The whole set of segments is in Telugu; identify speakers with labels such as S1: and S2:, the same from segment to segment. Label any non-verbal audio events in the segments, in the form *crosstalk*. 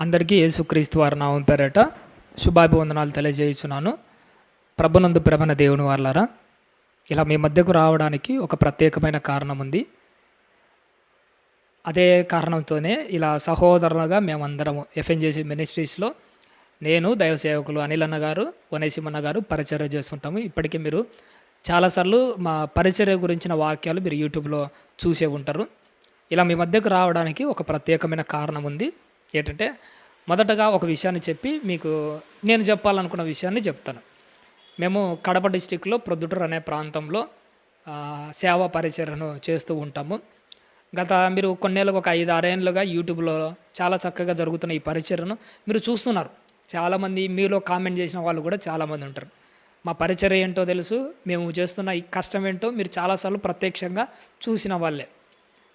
S1: అందరికీ యేసుక్రీస్తు వారి నామం పేరట శుభాభివందనాలు తెలియజేస్తున్నాను ప్రభునందు ప్రభన దేవుని వాళ్ళారా ఇలా మీ మధ్యకు రావడానికి ఒక ప్రత్యేకమైన కారణం ఉంది అదే కారణంతోనే ఇలా సహోదరులుగా మేమందరము ఎఫ్ఎన్జేసి మినిస్ట్రీస్లో నేను దైవ సేవకులు అనిల్ అన్న గారు వనేసిమన్న గారు పరిచర్య చేస్తుంటాము. ఇప్పటికీ మీరు చాలాసార్లు మా పరిచర్య గురించిన వాక్యాలు మీరు యూట్యూబ్లో చూసే ఉంటారు. ఇలా మీ మధ్యకు రావడానికి ఒక ప్రత్యేకమైన కారణం ఉంది ఏంటంటే మొదటగా ఒక విషయాన్ని చెప్పి మీకు నేను చెప్పాలనుకున్న విషయాన్ని చెప్తాను. మేము కడప డిస్టిక్లో ప్రొద్దుటూరు అనే ప్రాంతంలో సేవా పరిచరణను చేస్తూ ఉంటాము. గత మీరు కొన్నేళ్ళకు ఒక ఐదు ఆరేళ్ళుగా యూట్యూబ్లో చాలా చక్కగా జరుగుతున్న ఈ పరిచర్యను మీరు చూస్తున్నారు. చాలామంది మీలో కామెంట్ చేసిన వాళ్ళు కూడా చాలామంది ఉంటారు. మా పరిచర ఏంటో తెలుసు మేము చేస్తున్న ఈ కష్టం ఏంటో మీరు చాలాసార్లు ప్రత్యక్షంగా చూసిన వాళ్ళే.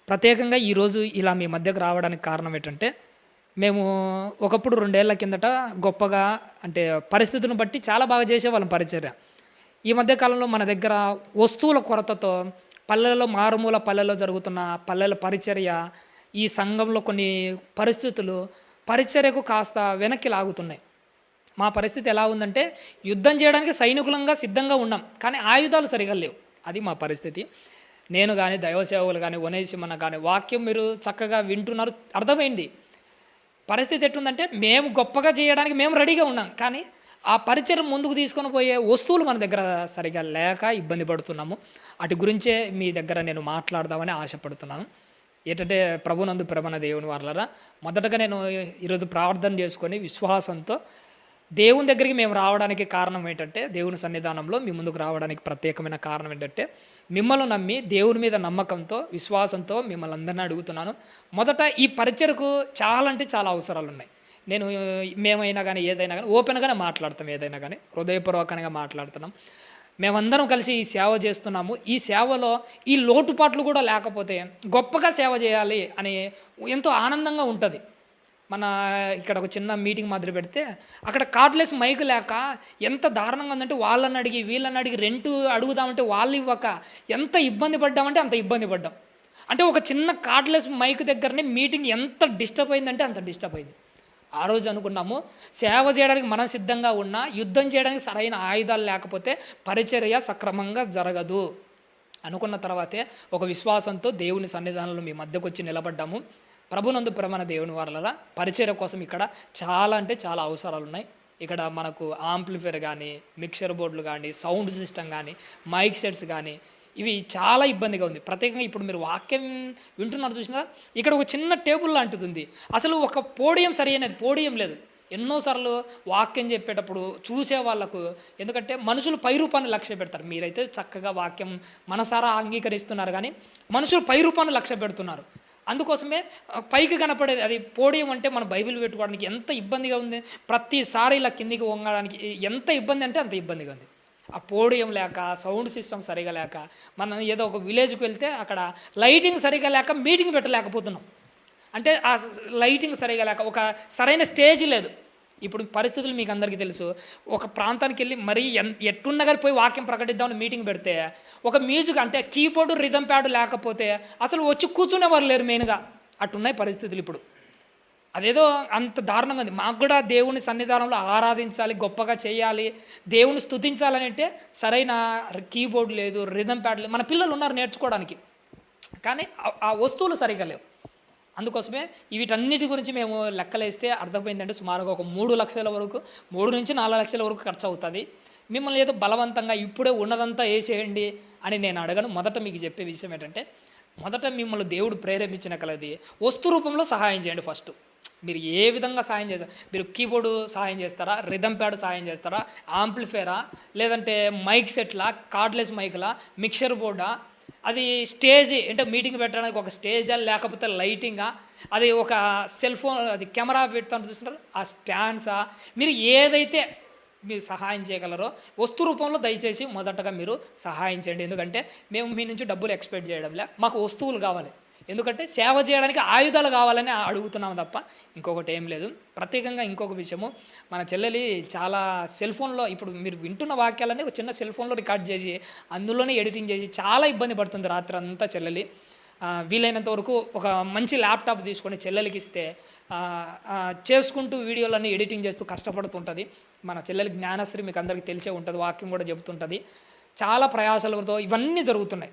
S1: ప్రత్యేకంగా ఈరోజు ఇలా మీ మధ్యకు రావడానికి కారణం ఏంటంటే మేము ఒకప్పుడు రెండేళ్ళ కిందట గొప్పగా అంటే పరిస్థితిని బట్టి చాలా బాగా చేసేవాళ్ళం పరిచర్య. ఈ మధ్యకాలంలో మన దగ్గర వస్తువుల కొరతతో పల్లెలలో మారుమూల పల్లెల్లో జరుగుతున్న పల్లెల పరిచర్య ఈ సంఘంలో కొన్ని పరిస్థితులు పరిచర్యకు కాస్త వెనక్కి లాగుతున్నాయి. మా పరిస్థితి ఎలా ఉందంటే యుద్ధం చేయడానికి సైనికులంగా సిద్ధంగా ఉన్నాం కానీ ఆయుధాలు సరిగా లేవు. అది మా పరిస్థితి. నేను కానీ దైవ సేవకులు కానీ వనేసిమన్న కానీ వాక్యం మీరు చక్కగా వింటున్నారు అర్థమైంది. పరిస్థితి ఎట్లుందంటే మేము గొప్పగా చేయడానికి మేము రెడీగా ఉన్నాం. కానీ ఆ పరిచయం ముందుకు తీసుకొని పోయే వస్తువులు మన దగ్గర సరిగా లేక ఇబ్బంది పడుతున్నాము. వాటి గురించే మీ దగ్గర నేను మాట్లాడదామని ఆశపడుతున్నాను. ఏంటంటే ప్రభునందు ప్రమణ దేవుని వాళ్ళరా మొదటగా నేను ఈరోజు ప్రార్థన చేసుకొని విశ్వాసంతో దేవుని దగ్గరికి మేము రావడానికి కారణం ఏంటంటే దేవుని సన్నిధానంలో మీ ముందుకు రావడానికి ప్రత్యేకమైన కారణం ఏంటంటే మిమ్మల్ని నమ్మి దేవుని మీద నమ్మకంతో విశ్వాసంతో మిమ్మల్ని అందరినీ అడుగుతున్నాను. మొదట ఈ పరిచయకు చాలా అంటే చాలా అవసరాలు ఉన్నాయి. నేను మేమైనా కానీ ఏదైనా కానీ ఓపెన్గానే మాట్లాడతాం ఏదైనా కానీ హృదయపూర్వకంగా మాట్లాడుతున్నాం. మేమందరం కలిసి ఈ సేవ చేస్తున్నాము. ఈ సేవలో ఈ లోటుపాట్లు కూడా లేకపోతే గొప్పగా సేవ చేయాలి అని ఎంతో ఆనందంగా ఉంటుంది. మన ఇక్కడ ఒక చిన్న మీటింగ్ మాదిరి పెడితే అక్కడ కార్డ్లెస్ మైక్ లేక ఎంత దారుణంగా ఉందంటే వాళ్ళని అడిగి వీళ్ళని అడిగి రెంట్ అడుగుదామంటే వాళ్ళు ఇవ్వక ఎంత ఇబ్బంది పడ్డామంటే అంత ఇబ్బంది పడ్డాం. అంటే ఒక చిన్న కార్డ్లెస్ మైక్ దగ్గరనే మీటింగ్ ఎంత డిస్టర్బ్ అయిందంటే అంత డిస్టర్బ్ అయింది. ఆ రోజు అనుకున్నాము సేవ చేయడానికి మనం సిద్ధంగా ఉన్నా యుద్ధం చేయడానికి సరైన ఆయుధాలు లేకపోతే పరిచర్య సక్రమంగా జరగదు. అనుకున్న తర్వాతే ఒక విశ్వాసంతో దేవుని సన్నిధానంలో మీ మధ్యకు వచ్చి నిలబడ్డాము. ప్రభునందు ప్రమాణ దేవుని వాళ్ళ పరిచయం కోసం ఇక్కడ చాలా అంటే చాలా అవసరాలు ఉన్నాయి ఇక్కడ మనకు ఆంప్లిఫైర్ కానీ మిక్సర్ బోర్డులు కానీ సౌండ్ సిస్టమ్ కానీ మైక్ సెట్స్ కానీ ఇవి చాలా ఇబ్బందిగా ఉంది. ప్రత్యేకంగా ఇప్పుడు మీరు వాక్యం వింటున్నారు చూసినారా? ఇక్కడ ఒక చిన్న టేబుల్ లాంటిది ఉంది. అసలు ఒక పోడియం సరైనది పోడియం లేదు. ఎన్నోసార్లు వాక్యం చెప్పేటప్పుడు చూసే వాళ్ళకు ఎందుకంటే మనుషులు పై రూపాన్ని లక్ష్య పెడతారు. మీరైతే చక్కగా వాక్యం మనసారా అంగీకరిస్తున్నారు కానీ మనుషులు పై రూపాన్ని లక్ష్య పెడుతున్నారు. అందుకోసమే పైకి కనపడేది అది పోడియం అంటే మన బైబిల్ పెట్టుకోవడానికి ఎంత ఇబ్బందిగా ఉంది. ప్రతిసారి ఇలా కిందికి వంగడానికి ఎంత ఇబ్బంది అంటే అంత ఇబ్బందిగా ఉంది. ఆ పోడియం లేక సౌండ్ సిస్టమ్ సరిగా లేక మనం ఏదో ఒక విలేజ్కి వెళ్తే అక్కడ లైటింగ్ సరిగా లేక మీటింగ్ పెట్టలేకపోతున్నాం. అంటే ఆ లైటింగ్ సరిగా లేక ఒక సరైన స్టేజ్ లేదు. ఇప్పుడు పరిస్థితులు మీకు అందరికీ తెలుసు. ఒక ప్రాంతానికి వెళ్ళి మరీ ఎన్ ఎట్టున్నా కానీ పోయి వాక్యం ప్రకటిద్దామని మీటింగ్ పెడితే ఒక మ్యూజిక్ అంటే కీబోర్డు రిథం ప్యాడ్ లేకపోతే అసలు వచ్చి కూర్చునేవారు లేరు మెయిన్గా. అట్టున్నాయి పరిస్థితులు ఇప్పుడు. అదేదో అంత దారుణంగా ఉంది. మాకు కూడా దేవుని సన్నిధానంలో ఆరాధించాలి గొప్పగా చేయాలి దేవుని స్తుతించాలని అంటే సరైన కీబోర్డ్ లేదు రిథం ప్యాడ్ లేదు. మన పిల్లలు ఉన్నారు నేర్చుకోవడానికి. కానీ ఆ- ఆ వస్తువులు సరిగా లేవు. అందుకోసమే వీటన్నిటి గురించి మేము లెక్కలేస్తే అర్థమైందంటే సుమారుగా ఒక మూడు లక్షల వరకు మూడు నుంచి నాలుగు లక్షల వరకు ఖర్చు అవుతుంది మిమ్మల్ని ఏదో బలవంతంగా ఇప్పుడే ఉన్నదంతా వేసేయండి అని నేను అడగను. మొదట మీకు చెప్పే విషయం ఏంటంటే మొదట మిమ్మల్ని దేవుడు ప్రేరేపించిన కలది వస్తు రూపంలో సహాయం చేయండి ఫస్ట్. మీరు ఏ విధంగా సహాయం చేస్తారు మీరు కీబోర్డు సహాయం చేస్తారా? రిధమ్ ప్యాడ్ సహాయం చేస్తారా? ఆంప్లిఫైరా లేదంటే మైక్ సెట్లా? కార్డ్లెస్ మైక్లా? మిక్సర్ బోర్డా? అది స్టేజ్ అంటే మీటింగ్ పెట్టడానికి ఒక స్టేజా లేకపోతే లైటింగా? అది ఒక సెల్ ఫోన్ అది కెమెరా పెడతాను చూస్తున్నారు ఆ స్టాండ్సా? మీరు ఏదైతే మీరు సహాయం చేయగలరో వస్తు రూపంలో దయచేసి మొదటగా మీరు సహాయం చేయండి. ఎందుకంటే మేము మీ నుంచి డబ్బులు ఎక్స్పెక్ట్ చేయడంలే. మాకు వస్తువులు కావాలి. ఎందుకంటే సేవ చేయడానికి ఆయుధాలు కావాలని అడుగుతున్నాం తప్ప ఇంకొకటి ఏం లేదు. ప్రత్యేకంగా ఇంకొక విషయము మన చెల్లెలి చాలా సెల్ ఫోన్లో ఇప్పుడు మీరు వింటున్న వాక్యాలని ఒక చిన్న సెల్ ఫోన్లో రికార్డ్ చేసి అందులోనే ఎడిటింగ్ చేసి చాలా ఇబ్బంది పడుతుంది రాత్రి అంతా చెల్లెలి. వీలైనంత వరకు ఒక మంచి ల్యాప్టాప్ తీసుకొని చెల్లెలకి ఇస్తే చేసుకుంటూ వీడియోలన్నీ ఎడిటింగ్ చేస్తూ కష్టపడుతుంటుంది. మన చెల్లెలి జ్ఞానశ్రీ మీకు అందరికీ తెలిసే ఉంటుంది వాక్యం కూడా చెబుతుంటుంది. చాలా ప్రయాసాలతో ఇవన్నీ జరుగుతున్నాయి.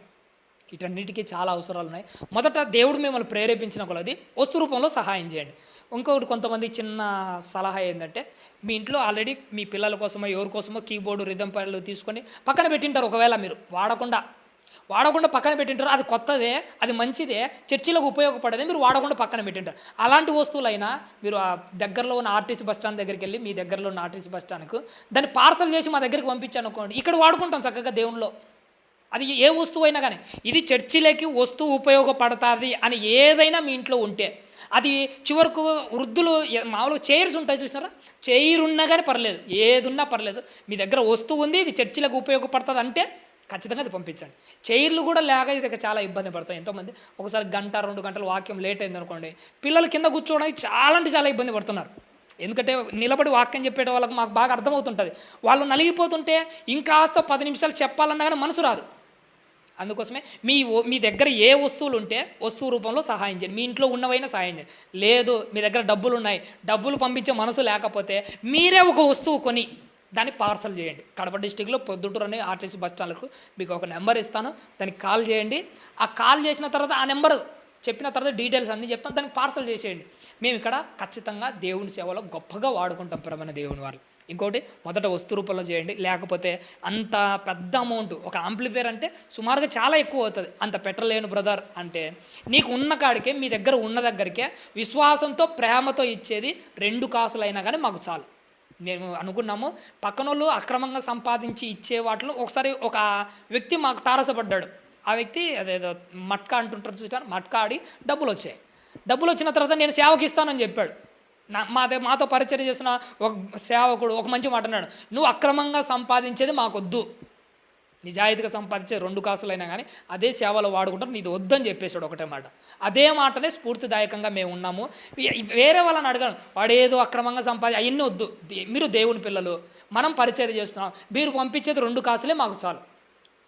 S1: వీటన్నిటికీ చాలా అవసరాలు ఉన్నాయి మొదట దేవుడు మిమ్మల్ని ప్రేరేపించిన కొలది వస్తు రూపంలో సహాయం చేయండి. ఇంకొకటి కొంతమంది చిన్న సలహా ఏంటంటే మీ ఇంట్లో ఆల్రెడీ మీ పిల్లల కోసమో ఎవరి కోసమో కీబోర్డు రిధం పనులు తీసుకొని పక్కన పెట్టింటారు ఒకవేళ మీరు. వాడకుండా. వాడకుండా పక్కన పెట్టింటారు. అది కొత్తదే అది మంచిదే చర్చిలకు ఉపయోగపడేదే మీరు వాడకుండా పక్కన పెట్టింటారు. అలాంటి వస్తువులైనా మీరు ఆ దగ్గరలో ఉన్న ఆర్టీసీ బస్ స్టాండ్ దగ్గరికి వెళ్ళి మీ దగ్గరలో ఉన్న ఆర్టీసీ బస్ స్టాండ్కు దాన్ని పార్సల్ చేసి మా దగ్గరికి పంపించాను అనుకోండి ఇక్కడ వాడుకుంటాం చక్కగా దేవునిలో అది ఏ వస్తువు అయినా కానీ ఇది చర్చిలోకి వస్తువు ఉపయోగపడుతుంది అని ఏదైనా మీ ఇంట్లో ఉంటే అది చివరకు వృద్ధులు మామూలుగా చైర్స్ ఉంటాయి చూసారా చైర్ ఉన్నా కానీ పర్లేదు ఏది ఉన్నా పర్లేదు. మీ దగ్గర వస్తువు ఉంది ఇది చర్చిలకు ఉపయోగపడుతుంది అంటే ఖచ్చితంగా అది పంపించండి. చైర్లు కూడా లేక ఇది చాలా ఇబ్బంది పడతాయి. ఎంతోమంది ఒకసారి గంట రెండు గంటల వాక్యం లేట్ అయింది అనుకోండి పిల్లలు కింద కూర్చోవడానికి చాలా అంటే చాలా ఇబ్బంది పడుతున్నారు. ఎందుకంటే నిలబడి వాక్యం చెప్పేట వాళ్ళకి మాకు బాగా అర్థమవుతుంటుంది. వాళ్ళు నలిగిపోతుంటే ఇంకాస్త పది నిమిషాలు చెప్పాలన్నా కానీ మనసు రాదు. అందుకోసమే మీ ఓ- మీ దగ్గర ఏ వస్తువులు ఉంటే వస్తువు రూపంలో సహాయం చేయండి. మీ ఇంట్లో ఉన్నవైనా సహాయం చేయండి. లేదు మీ దగ్గర డబ్బులు ఉన్నాయి డబ్బులు పంపించే మనసు లేకపోతే మీరే ఒక వస్తువు కొని దాన్ని పార్సల్ చేయండి. కడప డిస్టిక్లో పొద్దుటూరు అనే ఆర్టీసీ బస్ స్టాండ్కు మీకు ఒక నెంబర్ ఇస్తాను. దానికి కాల్ చేయండి. ఆ కాల్ చేసిన తర్వాత ఆ నెంబర్ చెప్పిన తర్వాత డీటెయిల్స్ అన్నీ చెప్తాను. దానికి పార్సల్ చేసేయండి. మేము ఇక్కడ ఖచ్చితంగా దేవుని సేవలో గొప్పగా వాడుకుంటాం ప్రమణ దేవుని వాళ్ళు ఇంకోటి మొదట వస్తు రూపంలో చేయండి. లేకపోతే అంత పెద్ద అమౌంట్ ఒక ఆంప్లిఫైర్ అంటే సుమారుగా చాలా ఎక్కువ అవుతుంది. అంత పెట్టలేను బ్రదర్ అంటే నీకు ఉన్న కాడికే మీ దగ్గర ఉన్న దగ్గరికే విశ్వాసంతో ప్రేమతో ఇచ్చేది రెండు కాసులైనా కానీ మాకు చాలు. మేము అనుకున్నాము పక్కనోళ్ళు అక్రమంగా సంపాదించి ఇచ్చే వాటిలో ఒకసారి ఒక వ్యక్తి మాకు తారసపడ్డాడు. ఆ వ్యక్తి అదేదో మట్కా అంటుంటారు చూసాను మట్కా ఆడి డబ్బులు వచ్చాయి డబ్బులు వచ్చిన తర్వాత నేను సేవకి ఇస్తానని చెప్పాడు. నా మా మాతో పరిచయం చేస్తున్న ఒక సేవకుడు ఒక మంచి మాట అన్నాడు. నువ్వు అక్రమంగా సంపాదించేది మాకొద్దు. నిజాయితీగా సంపాదించే రెండు కాసులైనా కానీ అదే సేవలో వాడుకుంటాం నీది వద్దని చెప్పేశాడు ఒకటే మాట. అదే మాటనే స్ఫూర్తిదాయకంగా మేము ఉన్నాము. వేరే వాళ్ళని అడగను. వాడేదో అక్రమంగా సంపాది అవన్నీ వద్దు. దే- మీరు దేవుని పిల్లలు. మనం పరిచయం చేస్తున్నాం. మీరు పంపించేది రెండు కాసులే మాకు చాలు.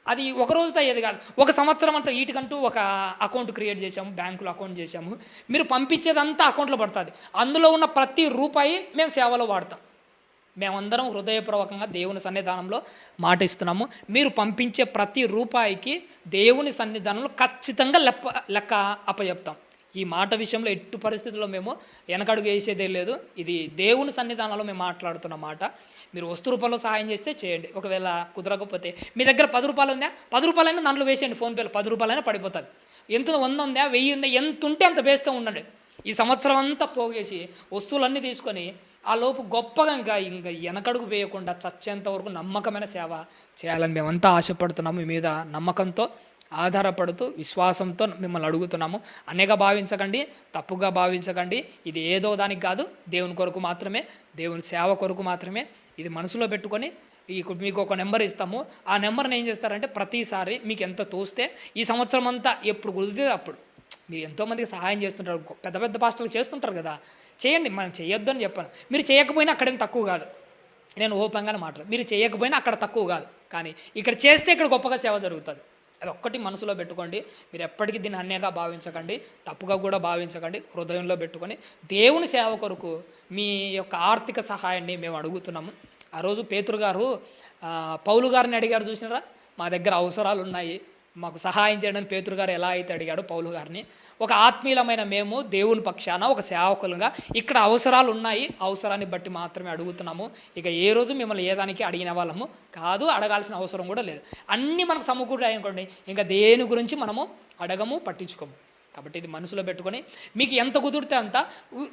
S1: అది ఒక రోజుతో అయ్యేది కాదు. ఒక సంవత్సరం అంతా వీటికంటూ ఒక అకౌంట్ క్రియేట్ చేసాము బ్యాంకులో అకౌంట్ చేసాము మీరు పంపించేదంతా అకౌంట్లో పడుతుంది. అందులో ఉన్న ప్రతి రూపాయి మేము సేవలో వాడతాం. మేమందరం హృదయపూర్వకంగా దేవుని సన్నిధానంలో మాట ఇస్తున్నాము. మీరు పంపించే ప్రతి రూపాయికి దేవుని సన్నిధానంలో ఖచ్చితంగా లెక్క లెక్క అప్పచెప్తాం ఈ మాట విషయంలో ఎట్టు పరిస్థితుల్లో మేము వెనకడుగు వేసేదే లేదు. ఇది దేవుని సన్నిధానంలో మేము మాట్లాడుతున్న మాట. మీరు వస్తు రూపంలో సహాయం చేస్తే చేయండి. ఒకవేళ కుదరకపోతే. మీ దగ్గర పది రూపాయలు ఉందా? పది రూపాయలైనా దాంట్లో వేసేయండి ఫోన్పేలో పది రూపాయలైనా పడిపోతుంది ఎంత వంద ఉందా? వెయ్యి ఉందా? ఎంత ఉంటే అంత వేస్తూ ఉండండి. ఈ సంవత్సరం అంతా పోగేసి వస్తువులన్నీ తీసుకొని ఆ లోపు గొప్పగా ఇంకా ఇంకా వెనకడుగు వేయకుండా చచ్చేంత వరకు నమ్మకమైన సేవ చేయాలని మేమంతా ఆశపడుతున్నాము. మీ మీద నమ్మకంతో ఆధారపడుతూ విశ్వాసంతో మిమ్మల్ని అడుగుతున్నాము. అనేక భావించకండి తప్పుగా భావించకండి. ఇది ఏదో దానికి కాదు. దేవుని కొరకు మాత్రమే దేవుని సేవ కొరకు మాత్రమే. ఇది మనసులో పెట్టుకొని ఈ మీకు ఒక నెంబర్ ఇస్తాము. ఆ నెంబర్ని ఏం చేస్తారంటే ప్రతిసారి మీకు ఎంత తోస్తే ఈ సంవత్సరం అంతా ఎప్పుడు కుదిరితే అప్పుడు. మీరు ఎంతోమందికి సహాయం చేస్తుంటారు. పెద్ద పెద్ద పాస్టర్లు చేస్తుంటారు కదా. చేయండి. మనం చేయొద్దు అని చెప్పాను. మీరు చేయకపోయినా అక్కడేం తక్కువ కాదు. నేను ఓపెన్గానే మాట్లాడు మీరు చేయకపోయినా అక్కడ తక్కువ కాదు. కానీ ఇక్కడ చేస్తే ఇక్కడ గొప్పగా సేవ జరుగుతుంది. అది ఒక్కటి మనసులో పెట్టుకోండి. మీరు ఎప్పటికీ దీన్ని అన్యగా భావించకండి. తప్పుగా కూడా భావించకండి. హృదయంలో పెట్టుకొని దేవుని సేవ కొరకు మీ యొక్క ఆర్థిక సహాయాన్ని మేము అడుగుతున్నాము. ఆ రోజు పేతురు గారు పౌలు గారిని అడిగారు చూసినారా? మా దగ్గర అవసరాలు ఉన్నాయి మాకు సహాయం చేయడానికి పేతురు గారు ఎలా అయితే అడిగాడు పౌలు గారిని ఒక ఆత్మీయులమైన మేము దేవుని పక్షాన ఒక సేవకులుగా ఇక్కడ అవసరాలు ఉన్నాయి అవసరాన్ని బట్టి మాత్రమే అడుగుతున్నాము. ఇక ఏ రోజు మిమ్మల్ని ఏదానికి అడిగిన వాళ్ళము కాదు అడగాల్సిన అవసరం కూడా లేదు. అన్నీ మనకు సమకూరు అనుకోండి ఇంకా దేని గురించి మనము అడగము పట్టించుకోము. కాబట్టి ఇది మనసులో పెట్టుకొని మీకు ఎంత కుదిరితే అంత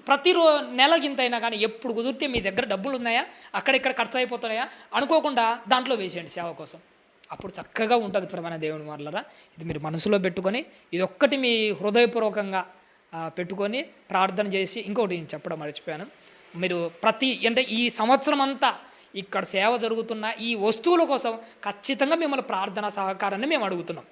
S1: ప్రతిరో నెలకి ఇంత అయినా కానీ ఎప్పుడు కుదిరితే మీ దగ్గర డబ్బులు ఉన్నాయా అక్కడిక్కడ ఖర్చు అయిపోతున్నాయా అనుకోకుండా దాంట్లో వేసేయండి సేవ కోసం. అప్పుడు చక్కగా ఉంటుంది ప్రమాణ దేవుని వాళ్ళరా ఇది మీరు మనసులో పెట్టుకొని ఇది ఒక్కటి మీ హృదయపూర్వకంగా పెట్టుకొని ప్రార్థన చేసి ఇంకొకటి నేను చెప్పడం మర్చిపోయాను. మీరు ప్రతి అంటే ఈ సంవత్సరం అంతా ఇక్కడ సేవ జరుగుతున్న ఈ వస్తువుల కోసం ఖచ్చితంగా మిమ్మల్ని ప్రార్థన సహకారాన్ని మేము అడుగుతున్నాం.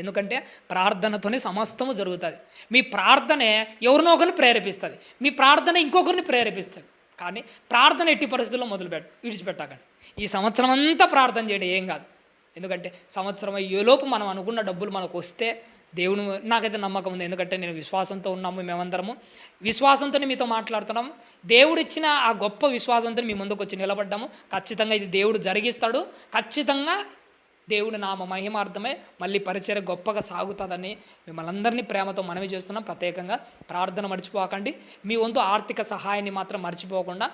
S1: ఎందుకంటే ప్రార్థనతోనే సమస్తము జరుగుతుంది. మీ ప్రార్థనే ఎవరినో ఒకరిని ప్రేరేపిస్తుంది. మీ ప్రార్థన ఇంకొకరిని ప్రేరేపిస్తుంది. కానీ ప్రార్థన ఎట్టి పరిస్థితుల్లో మొదలుపెట్ట విడిచిపెట్టాకండి. ఈ సంవత్సరం అంతా ప్రార్థన చేయడం ఏం కాదు. ఎందుకంటే సంవత్సరం అయ్యేలోపు మనం అనుకున్న డబ్బులు మనకు వస్తే దేవుని నాకైతే నమ్మకం ఉంది. ఎందుకంటే నేను విశ్వాసంతో ఉన్నాము మేమందరము. విశ్వాసంతోనే మీతో మాట్లాడుతున్నాము. దేవుడు ఇచ్చిన ఆ గొప్ప విశ్వాసంతో మీ ముందుకు వచ్చి నిలబడ్డాము. ఖచ్చితంగా ఇది దేవుడు జరిగిస్తాడు. ఖచ్చితంగా దేవుడి నామ మహిమార్థమే మళ్ళీ పరిచయం గొప్పగా సాగుతుందని మిమ్మల్ని అందరినీ ప్రేమతో మనవి చేస్తున్నాం. ప్రత్యేకంగా ప్రార్థన మర్చిపోకండి. మీ వంతు ఆర్థిక సహాయాన్ని మాత్రం మర్చిపోకుండా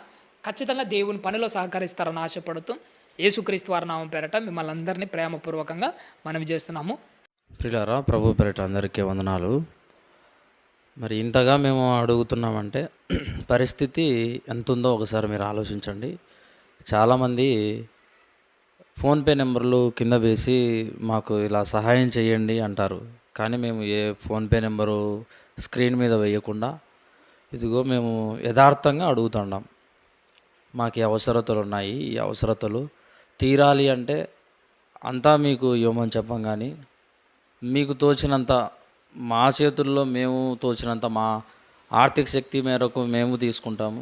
S1: ఖచ్చితంగా దేవుని పనిలో సహకరిస్తారని ఆశపడుతూ యేసుక్రీస్తు వారి నామం పేరట మిమ్మల్ని అందరినీ ప్రేమపూర్వకంగా మనవి చేస్తున్నాము.
S2: ప్రియులారా ప్రభు పేరట అందరికీ వందనాలు. మరి ఇంతగా మేము అడుగుతున్నామంటే *clears throat* పరిస్థితి ఎంత ఉందో ఒకసారి మీరు ఆలోచించండి. చాలామంది ఫోన్పే నెంబర్లు కింద వేసి మాకు ఇలా సహాయం చేయండి అంటారు. కానీ మేము ఏ ఫోన్పే నెంబరు స్క్రీన్ మీద వేయకుండా ఇదిగో మేము యథార్థంగా అడుగుతున్నాం. మాకు ఈ అవసరతలు ఉన్నాయి. ఈ అవసరతలు తీరాలి అంటే అంతా మీకు ఇవ్వమని చెప్పం కానీ మీకు తోచినంత మా చేతుల్లో మేము తోచినంత మా ఆర్థిక శక్తి మేరకు మేము తీసుకుంటాము.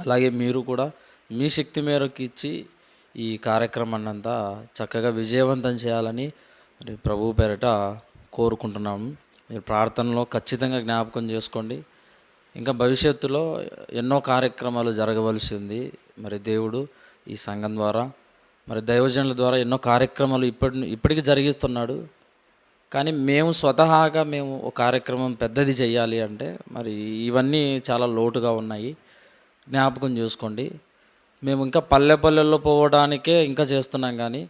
S2: అలాగే మీరు కూడా మీ శక్తి మేరకు ఇచ్చి ఈ కార్యక్రమాన్ని అంతా చక్కగా విజయవంతం చేయాలని మరి ప్రభు పేరిట కోరుకుంటున్నాము. మీరు ప్రార్థనలో ఖచ్చితంగా జ్ఞాపకం చేసుకోండి. ఇంకా భవిష్యత్తులో ఎన్నో కార్యక్రమాలు జరగవలసి ఉంది మరి దేవుడు ఈ సంఘం ద్వారా మరి దైవజనుల ద్వారా ఎన్నో కార్యక్రమాలు ఇప్పటి ఇప్పటికీ జరిగిస్తున్నాడు. కానీ మేము స్వతహాగా మేము ఒక కార్యక్రమం పెద్దది చేయాలి అంటే మరి ఇవన్నీ చాలా లోటుగా ఉన్నాయి. జ్ఞాపకం చేసుకోండి. మేము ఇంకా పల్లె పల్లెల్లో పోవడానికే ఇంకా చేస్తున్నాం కానీ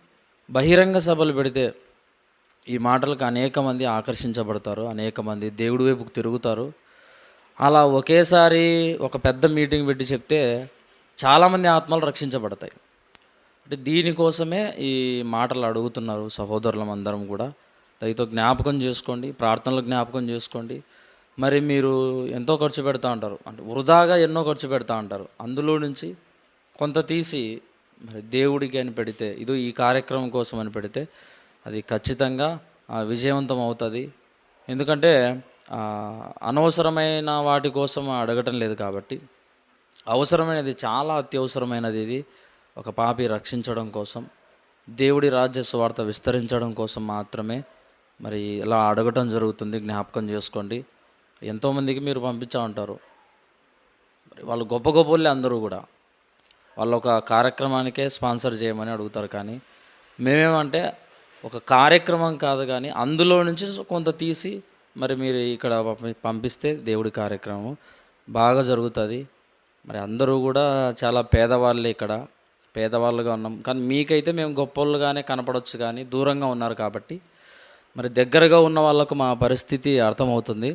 S2: బహిరంగ సభలు పెడితే ఈ మాటలకు అనేక మంది ఆకర్షించబడతారు అనేక మంది దేవుడి వైపుకు తిరుగుతారు. అలా ఒకేసారి ఒక పెద్ద మీటింగ్ పెట్టి చెప్తే చాలామంది ఆత్మలు రక్షించబడతాయి. అంటే దీనికోసమే ఈ మాటలు అడుగుతున్నారు సహోదరులం అందరం కూడా. దయతో జ్ఞాపకం చేసుకోండి ప్రార్థనలు జ్ఞాపకం చేసుకోండి. మరి మీరు ఎంతో ఖర్చు పెడతా ఉంటారు. అంటే వృధాగా ఎన్నో ఖర్చు పెడతా ఉంటారు. అందులో నుంచి కొంత తీసి మరి దేవుడికి అని పెడితే ఇది ఈ కార్యక్రమం కోసం అని పెడితే అది ఖచ్చితంగా విజయవంతం అవుతుంది. ఎందుకంటే అనవసరమైన వాటి కోసం అడగటం లేదు కాబట్టి. అవసరమైనది చాలా అత్యవసరమైనది ఇది. ఒక పాపి రక్షించడం కోసం దేవుడి రాజ్య స్వార్థ విస్తరించడం కోసం మాత్రమే మరి ఇలా అడగటం జరుగుతుంది. జ్ఞాపకం చేసుకోండి. ఎంతోమందికి మీరు పంపించా ఉంటారు. మరి వాళ్ళు గొప్ప గొప్పలే అందరూ కూడా. వాళ్ళు ఒక కార్యక్రమానికే స్పాన్సర్ చేయమని అడుగుతారు కానీ మేమేమంటే ఒక కార్యక్రమం కాదు కానీ అందులో నుంచి కొంత తీసి మరి మీరు ఇక్కడ పంపిస్తే దేవుడి కార్యక్రమం బాగా జరుగుతుంది. మరి అందరూ కూడా చాలా పేదవాళ్ళే ఇక్కడ. పేదవాళ్ళుగా ఉన్నాం. కానీ మీకైతే మేము గొప్పవాళ్ళుగానే కనపడవచ్చు కానీ దూరంగా ఉన్నారు కాబట్టి మరి దగ్గరగా ఉన్న వాళ్ళకు మా పరిస్థితి అర్థమవుతుంది.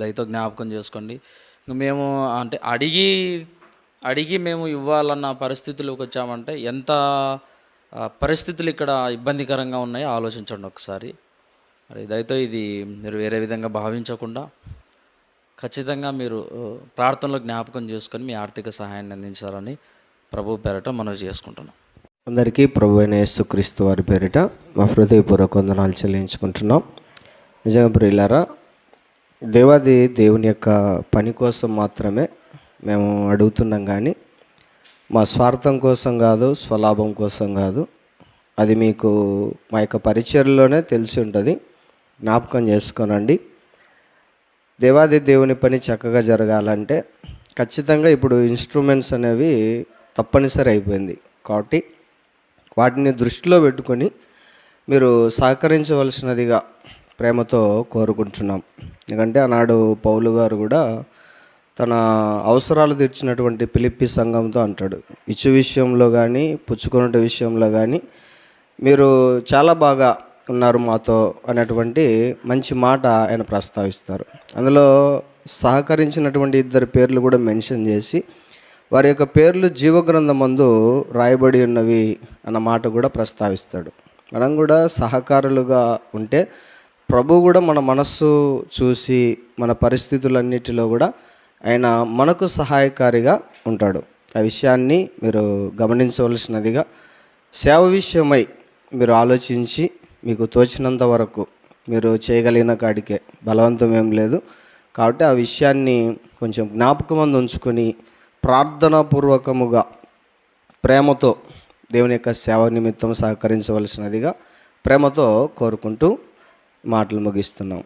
S2: దయతో జ్ఞాపకం చేసుకోండి. మేము అంటే అడిగి అడిగి మేము ఇవ్వాలన్న పరిస్థితులకు వచ్చామంటే ఎంత పరిస్థితులు ఇక్కడ ఇబ్బందికరంగా ఉన్నాయో ఆలోచించండి ఒకసారి. మరి దయతో ఇది మీరు వేరే విధంగా భావించకుండా ఖచ్చితంగా మీరు ప్రార్థనలో జ్ఞాపకం చేసుకొని మీ ఆర్థిక సహాయాన్ని అందించాలని ప్రభు పేరట మనవి చేసుకుంటున్నాం.
S3: అందరికీ ప్రభు అయిన యేసుక్రీస్తు వారి పేరిట మా హృదయపూర్వక వందనాలు చెల్లించుకుంటున్నాం. నిజంగా ప్రియులారా దేవాది దేవుని యొక్క పని కోసం మాత్రమే మేము అడుగుతున్నాం కానీ మా స్వార్థం కోసం కాదు స్వలాభం కోసం కాదు. అది మీకు మా యొక్క పరిచయలోనే తెలిసి ఉంటుంది. జ్ఞాపకం చేసుకోనండి. దేవాది దేవుని పని చక్కగా జరగాలంటే ఖచ్చితంగా ఇప్పుడు ఇన్స్ట్రుమెంట్స్ అనేవి తప్పనిసరి అయిపోయింది. కాబట్టి వాటిని దృష్టిలో పెట్టుకొని మీరు సహకరించవలసినదిగా ప్రేమతో కోరుకుంటున్నాం. ఎందుకంటే ఆనాడు పౌలు గారు కూడా తన అవసరాలు తీర్చినటువంటి పిలిపి సంఘంతో అంటాడు ఇచ్చు విషయంలో కానీ పుచ్చుకునే విషయంలో కానీ మీరు చాలా బాగా ఉన్నారు మాతో అనేటువంటి మంచి మాట ఆయన ప్రస్తావిస్తారు. అందులో సహకరించినటువంటి ఇద్దరు పేర్లు కూడా మెన్షన్ చేసి వారి యొక్క పేర్లు జీవగ్రంథమందు రాయబడి ఉన్నవి అన్న మాట కూడా ప్రస్తావిస్తాడు. మనం కూడా సహకారులుగా ఉంటే ప్రభు కూడా మన మనస్సు చూసి మన పరిస్థితులన్నిటిలో కూడా ఆయన మనకు సహాయకారిగా ఉంటాడు. ఆ విషయాన్ని మీరు గమనించవలసినదిగా సేవ విషయమై మీరు ఆలోచించి మీకు తోచినంత వరకు మీరు చేయగలిగిన కాడికే బలవంతం ఏం లేదు. కాబట్టి ఆ విషయాన్ని కొంచెం జ్ఞాపకం ఉంచుకొని ప్రార్థనాపూర్వకముగా ప్రేమతో దేవుని యొక్క సేవ నిమిత్తం సహకరించవలసినదిగా ప్రేమతో కోరుకుంటూ మాటలు ముగిస్తున్నాం.